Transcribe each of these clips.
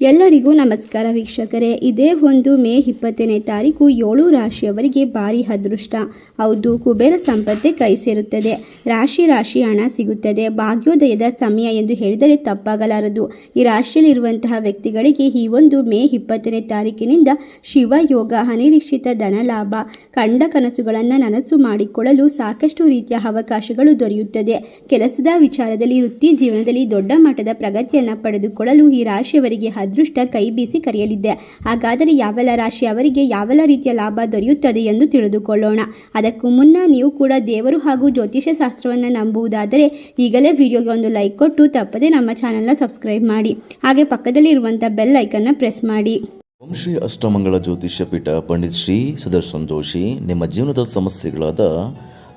ಎಲ್ಲರಿಗೂ ನಮಸ್ಕಾರ ವೀಕ್ಷಕರೇ. ಇದೇ ಒಂದು ಮೇ ಇಪ್ಪತ್ತನೇ ತಾರೀಕು ಏಳು ರಾಶಿಯವರಿಗೆ ಭಾರಿ ಅದೃಷ್ಟ. ಹೌದು, ಕುಬೇರ ಸಂಪತ್ತೆ ಕೈ ಸೇರುತ್ತದೆ. ರಾಶಿ ರಾಶಿ ಹಣ ಸಿಗುತ್ತದೆ. ಭಾಗ್ಯೋದಯದ ಸಮಯ ಎಂದು ಹೇಳಿದರೆ ತಪ್ಪಾಗಲಾರದು. ಈ ರಾಶಿಯಲ್ಲಿರುವಂತಹ ವ್ಯಕ್ತಿಗಳಿಗೆ ಈ ಒಂದು ಮೇ ಇಪ್ಪತ್ತನೇ ತಾರೀಕಿನಿಂದ ಶಿವಯೋಗ ಅನಿರೀಕ್ಷಿತ ಧನಲಾಭ ಕಂಡ ಕನಸುಗಳನ್ನು ನನಸು ಮಾಡಿಕೊಳ್ಳಲು ಸಾಕಷ್ಟು ರೀತಿಯ ಅವಕಾಶಗಳು ದೊರೆಯುತ್ತದೆ. ಕೆಲಸದ ವಿಚಾರದಲ್ಲಿ ವೃತ್ತಿ ಜೀವನದಲ್ಲಿ ದೊಡ್ಡ ಮಟ್ಟದ ಪ್ರಗತಿಯನ್ನು ಪಡೆದುಕೊಳ್ಳಲು ಈ ರಾಶಿಯವರಿಗೆ ಅದೃಷ್ಟ ಕೈ ಬೀಸಿ ಕರೆಯಲಿದೆ ಹಾಗಾದರೆ ಯಾವೆಲ್ಲ ರಾಶಿ ಅವರಿಗೆ ಯಾವೆಲ್ಲ ರೀತಿಯ ಲಾಭ ದೊರೆಯುತ್ತದೆ ಎಂದು ತಿಳಿದುಕೊಳ್ಳೋಣ. ಅದಕ್ಕೂ ಮುನ್ನ ನೀವು ಕೂಡ ದೇವರು ಹಾಗೂ ಜ್ಯೋತಿಷ್ಯ ಶಾಸ್ತ್ರವನ್ನು ನಂಬುವುದಾದರೆ ಈಗಲೇ ವಿಡಿಯೋಗೆ ಒಂದು ಲೈಕ್ ಕೊಟ್ಟು ತಪ್ಪದೆ ನಮ್ಮ ಚಾನಲ್ನ ಸಬ್ಸ್ಕ್ರೈಬ್ ಮಾಡಿ. ಹಾಗೆ ಪಕ್ಕದಲ್ಲಿ ಇರುವಂಥ ಬೆಲ್ ಐಕನ್ನ ಪ್ರೆಸ್ ಮಾಡಿ. ಓಂ ಶ್ರೀ ಅಷ್ಟಮಂಗಳ ಜ್ಯೋತಿಷ್ಯ ಪೀಠ ಪಂಡಿತ್ ಶ್ರೀ ಸುದರ್ಶನ್ ಜೋಶಿ, ನಿಮ್ಮ ಜೀವನದ ಸಮಸ್ಯೆಗಳಾದ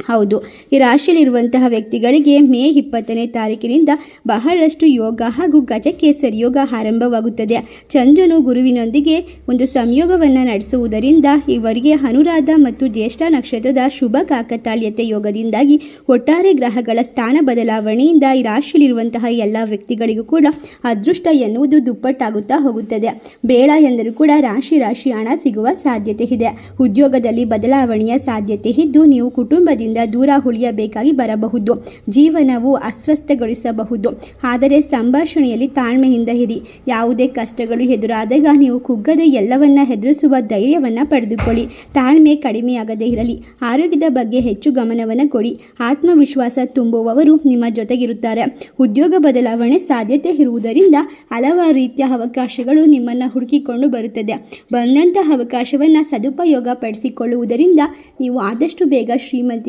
ಹೌದು. ಈ ರಾಶಿಯಲ್ಲಿರುವಂತಹ ವ್ಯಕ್ತಿಗಳಿಗೆ ಮೇ ಇಪ್ಪತ್ತನೇ ತಾರೀಕಿನಿಂದ ಬಹಳಷ್ಟು ಯೋಗ ಹಾಗೂ ಗಜಕೇಸರಿ ಯೋಗ ಆರಂಭವಾಗುತ್ತದೆ. ಚಂದ್ರನು ಗುರುವಿನೊಂದಿಗೆ ಒಂದು ಸಂಯೋಗವನ್ನು ನಡೆಸುವುದರಿಂದ ಇವರಿಗೆ ಅನುರಾಧ ಮತ್ತು ಜ್ಯೇಷ್ಠ ನಕ್ಷತ್ರದ ಶುಭ ಕಾಕತಾಳ್ಯತೆ ಯೋಗದಿಂದಾಗಿ ಒಟ್ಟಾರೆ ಗ್ರಹಗಳ ಸ್ಥಾನ ಬದಲಾವಣೆಯಿಂದ ಈ ರಾಶಿಯಲ್ಲಿರುವಂತಹ ಎಲ್ಲ ವ್ಯಕ್ತಿಗಳಿಗೂ ಕೂಡ ಅದೃಷ್ಟ ಎನ್ನುವುದು ದುಪ್ಪಟ್ಟಾಗುತ್ತಾ ಹೋಗುತ್ತದೆ. ಬೇಡ ಎಂದರೂ ಕೂಡ ರಾಶಿ ರಾಶಿ ಹಣ ಸಿಗುವ ಸಾಧ್ಯತೆ ಇದೆ. ಉದ್ಯೋಗದಲ್ಲಿ ಬದಲಾವಣೆಯ ಸಾಧ್ಯತೆ ಇದ್ದು ನೀವು ಕುಟುಂಬದಿಂದ ದೂರ ಉಳಿಯಬೇಕಾಗಿ ಬರಬಹುದು. ಜೀವನವು ಅಸ್ವಸ್ಥಗೊಳಿಸಬಹುದು. ಆದರೆ ಸಂಭಾಷಣೆಯಲ್ಲಿ ತಾಳ್ಮೆಯಿಂದ ಇರಿ. ಯಾವುದೇ ಕಷ್ಟಗಳು ಎದುರಾದಾಗ ನೀವು ಕುಗ್ಗದೆ ಎಲ್ಲವನ್ನ ಎದುರಿಸುವ ಧೈರ್ಯವನ್ನು ಪಡೆದುಕೊಳ್ಳಿ. ತಾಳ್ಮೆ ಕಡಿಮೆಯಾಗದೇ ಇರಲಿ. ಆರೋಗ್ಯದ ಬಗ್ಗೆ ಹೆಚ್ಚು ಗಮನವನ್ನು ಕೊಡಿ. ಆತ್ಮವಿಶ್ವಾಸ ತುಂಬುವವರು ನಿಮ್ಮ ಜೊತೆಗಿರುತ್ತಾರೆ. ಉದ್ಯೋಗ ಬದಲಾವಣೆ ಸಾಧ್ಯತೆ ಇರುವುದರಿಂದ ಹಲವಾರು ರೀತಿಯ ಅವಕಾಶಗಳು ನಿಮ್ಮನ್ನು ಹುಡುಕಿಕೊಂಡು ಬರುತ್ತದೆ. ಬಂದಂತಹ ಅವಕಾಶವನ್ನು ಸದುಪಯೋಗ ಪಡಿಸಿಕೊಳ್ಳುವುದರಿಂದ ನೀವು ಆದಷ್ಟು ಬೇಗ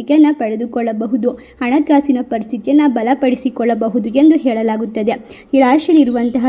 ಶ್ರೀಮಂತಿಕೆಯನ್ನು ಪಡೆದುಕೊಳ್ಳಬಹುದು. ಹಣಕಾಸಿನ ಪರಿಸ್ಥಿತಿಯನ್ನು ಬಲಪಡಿಸಿಕೊಳ್ಳಬಹುದು ಎಂದು ಹೇಳಲಾಗುತ್ತದೆ. ಈ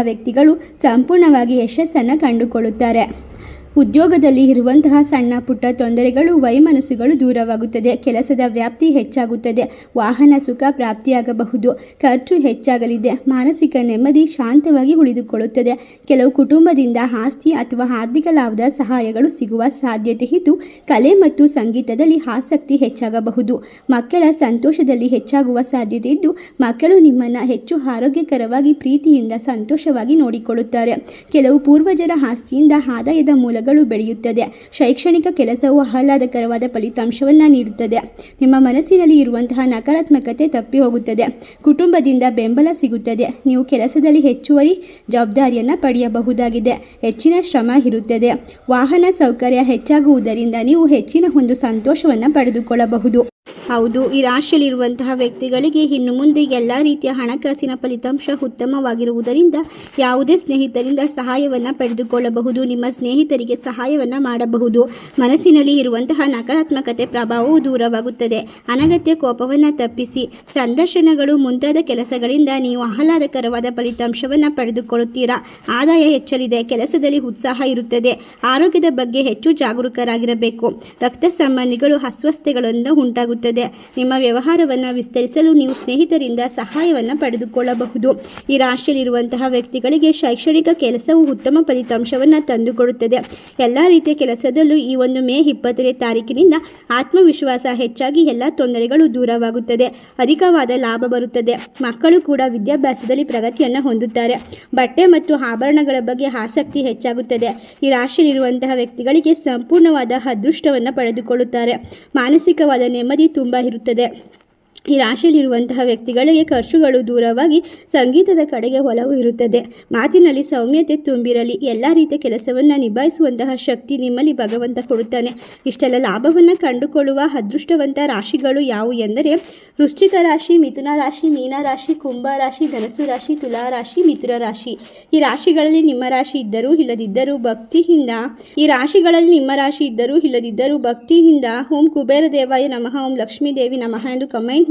ವ್ಯಕ್ತಿಗಳು ಸಂಪೂರ್ಣವಾಗಿ ಯಶಸ್ಸನ್ನು ಕಂಡುಕೊಳ್ಳುತ್ತಾರೆ. ಉದ್ಯೋಗದಲ್ಲಿ ಇರುವಂತಹ ಸಣ್ಣ ಪುಟ್ಟ ತೊಂದರೆಗಳು, ವೈಮನಸ್ಸುಗಳು ದೂರವಾಗುತ್ತದೆ. ಕೆಲಸದ ವ್ಯಾಪ್ತಿ ಹೆಚ್ಚಾಗುತ್ತದೆ. ವಾಹನ ಸುಖ ಪ್ರಾಪ್ತಿಯಾಗಬಹುದು. ಖರ್ಚು ಹೆಚ್ಚಾಗಲಿದೆ. ಮಾನಸಿಕ ನೆಮ್ಮದಿ ಶಾಂತವಾಗಿ ಉಳಿದುಕೊಳ್ಳುತ್ತದೆ. ಕೆಲವು ಕುಟುಂಬದಿಂದ ಆಸ್ತಿ ಅಥವಾ ಆರ್ಥಿಕ ಲಾಭದ ಸಹಾಯಗಳು ಸಿಗುವ ಸಾಧ್ಯತೆ ಇದ್ದು, ಕಲೆ ಮತ್ತು ಸಂಗೀತದಲ್ಲಿ ಆಸಕ್ತಿ ಹೆಚ್ಚಾಗಬಹುದು. ಮಕ್ಕಳ ಸಂತೋಷದಲ್ಲಿ ಹೆಚ್ಚಾಗುವ ಸಾಧ್ಯತೆ ಇದ್ದು, ಮಕ್ಕಳು ನಿಮ್ಮನ್ನು ಹೆಚ್ಚು ಆರೋಗ್ಯಕರವಾಗಿ, ಪ್ರೀತಿಯಿಂದ, ಸಂತೋಷವಾಗಿ ನೋಡಿಕೊಳ್ಳುತ್ತಾರೆ. ಕೆಲವು ಪೂರ್ವಜರ ಆಸ್ತಿಯಿಂದ ಆದಾಯದ ಮೂಲಗಳು ಬೆಳೆಯುತ್ತದೆ. ಶೈಕ್ಷಣಿಕ ಕೆಲಸವು ಆಹ್ಲಾದಕರವಾದ ಫಲಿತಾಂಶವನ್ನು ನೀಡುತ್ತದೆ. ನಿಮ್ಮ ಮನಸ್ಸಿನಲ್ಲಿ ಇರುವಂತಹ ನಕಾರಾತ್ಮಕತೆ ತಪ್ಪಿ ಹೋಗುತ್ತದೆ ಕುಟುಂಬದಿಂದ ಬೆಂಬಲ ಸಿಗುತ್ತದೆ. ನೀವು ಕೆಲಸದಲ್ಲಿ ಹೆಚ್ಚುವರಿ ಜವಾಬ್ದಾರಿಯನ್ನು ಪಡೆಯಬಹುದಾಗಿದೆ. ಹೆಚ್ಚಿನ ಶ್ರಮ ಇರುತ್ತದೆ. ವಾಹನ ಸೌಕರ್ಯ ಹೆಚ್ಚಾಗುವುದರಿಂದ ನೀವು ಹೆಚ್ಚಿನ ಒಂದು ಸಂತೋಷವನ್ನು ಪಡೆದುಕೊಳ್ಳಬಹುದು. ಹೌದು, ಈ ರಾಶಿಯಲ್ಲಿರುವಂತಹ ವ್ಯಕ್ತಿಗಳಿಗೆ ಇನ್ನು ಮುಂದೆ ಎಲ್ಲ ರೀತಿಯ ಹಣಕಾಸಿನ ಫಲಿತಾಂಶ ಉತ್ತಮವಾಗಿರುವುದರಿಂದ ಯಾವುದೇ ಸ್ನೇಹಿತರಿಂದ ಸಹಾಯವನ್ನು ಪಡೆದುಕೊಳ್ಳಬಹುದು, ನಿಮ್ಮ ಸ್ನೇಹಿತರಿಗೆ ಸಹಾಯವನ್ನು ಮಾಡಬಹುದು. ಮನಸ್ಸಿನಲ್ಲಿ ಇರುವಂತಹ ನಕಾರಾತ್ಮಕತೆ ಪ್ರಭಾವವು ದೂರವಾಗುತ್ತದೆ. ಅನಗತ್ಯ ಕೋಪವನ್ನು ತಪ್ಪಿಸಿ, ಸಂದರ್ಶನಗಳು ಮುಂತಾದ ಕೆಲಸಗಳಿಂದ ನೀವು ಆಹ್ಲಾದಕರವಾದ ಫಲಿತಾಂಶವನ್ನು ಪಡೆದುಕೊಳ್ಳುತ್ತೀರಾ? ಆದಾಯ ಹೆಚ್ಚಲಿದೆ, ಕೆಲಸದಲ್ಲಿ ಉತ್ಸಾಹ ಇರುತ್ತದೆ. ಆರೋಗ್ಯದ ಬಗ್ಗೆ ಹೆಚ್ಚು ಜಾಗರೂಕರಾಗಿರಬೇಕು. ರಕ್ತ ಸಂಬಂಧಿಗಳು ಅಸ್ವಸ್ಥತೆಗಳಿಂದ ಉಂಟಾಗುತ್ತದೆ. ನಿಮ್ಮ ವ್ಯವಹಾರವನ್ನು ವಿಸ್ತರಿಸಲು ನೀವು ಸ್ನೇಹಿತರಿಂದ ಸಹಾಯವನ್ನು ಪಡೆದುಕೊಳ್ಳಬಹುದು. ಈ ರಾಶಿಯಲ್ಲಿರುವಂತಹ ವ್ಯಕ್ತಿಗಳಿಗೆ ಶೈಕ್ಷಣಿಕ ಕೆಲಸವು ಉತ್ತಮ ಫಲಿತಾಂಶವನ್ನು ತಂದುಕೊಡುತ್ತದೆ. ಎಲ್ಲ ರೀತಿಯ ಕೆಲಸದಲ್ಲೂ ಈ ಒಂದು ಮೇ ಇಪ್ಪತ್ತನೇ ತಾರೀಕಿನಿಂದ ಆತ್ಮವಿಶ್ವಾಸ ಹೆಚ್ಚಾಗಿ ಎಲ್ಲ ತೊಂದರೆಗಳು ದೂರವಾಗುತ್ತದೆ. ಅಧಿಕವಾದ ಲಾಭ ಬರುತ್ತದೆ. ಮಕ್ಕಳು ಕೂಡ ವಿದ್ಯಾಭ್ಯಾಸದಲ್ಲಿ ಪ್ರಗತಿಯನ್ನು ಹೊಂದುತ್ತಾರೆ. ಬಟ್ಟೆ ಮತ್ತು ಆಭರಣಗಳ ಬಗ್ಗೆ ಆಸಕ್ತಿ ಹೆಚ್ಚಾಗುತ್ತದೆ. ಈ ರಾಶಿಯಲ್ಲಿರುವಂತಹ ವ್ಯಕ್ತಿಗಳಿಗೆ ಸಂಪೂರ್ಣವಾದ ಅದೃಷ್ಟವನ್ನು ಪಡೆದುಕೊಳ್ಳುತ್ತಾರೆ. ಮಾನಸಿಕವಾದ ನೆಮ್ಮದಿ ತುಂಬ ಇರುತ್ತದೆ. ಈ ರಾಶಿಯಲ್ಲಿರುವಂತಹ ವ್ಯಕ್ತಿಗಳಿಗೆ ಖರ್ಚುಗಳು ದೂರವಾಗಿ ಸಂಗೀತದ ಕಡೆಗೆ ಒಲವು ಇರುತ್ತದೆ. ಮಾತಿನಲ್ಲಿ ಸೌಮ್ಯತೆ ತುಂಬಿರಲಿ, ಎಲ್ಲ ರೀತಿಯ ಕೆಲಸವನ್ನು ನಿಭಾಯಿಸುವಂತಹ ಶಕ್ತಿ ನಿಮ್ಮಲ್ಲಿ ಭಗವಂತ ಕೊಡುತ್ತಾನೆ. ಇಷ್ಟೆಲ್ಲ ಲಾಭವನ್ನು ಕಂಡುಕೊಳ್ಳುವ ಅದೃಷ್ಟವಂತ ರಾಶಿಗಳು ಯಾವುವು ಎಂದರೆ, ವೃಶ್ಚಿಕ ರಾಶಿ, ಮಿಥುನ ರಾಶಿ, ಮೀನ ರಾಶಿ, ಕುಂಭ ರಾಶಿ ಧನಸು ರಾಶಿ, ತುಲಾ ರಾಶಿ ಮಿಥುನ ರಾಶಿ. ಈ ರಾಶಿಗಳಲ್ಲಿ ನಿಮ್ಮ ರಾಶಿ ಇದ್ದರೂ ಇಲ್ಲದಿದ್ದರೂ ಭಕ್ತಿಯಿಂದ, ಈ ರಾಶಿಗಳಲ್ಲಿ ನಿಮ್ಮ ರಾಶಿ ಇದ್ದರೂ ಇಲ್ಲದಿದ್ದರೂ ಭಕ್ತಿಯಿಂದ ಓಂ ಕುಬೇರ ದೇವಾಯ ನಮಃ, ಓಂ ಲಕ್ಷ್ಮೀ ದೇವಿ ನಮಃ ಎಂದು ಕಮೆಂಟ್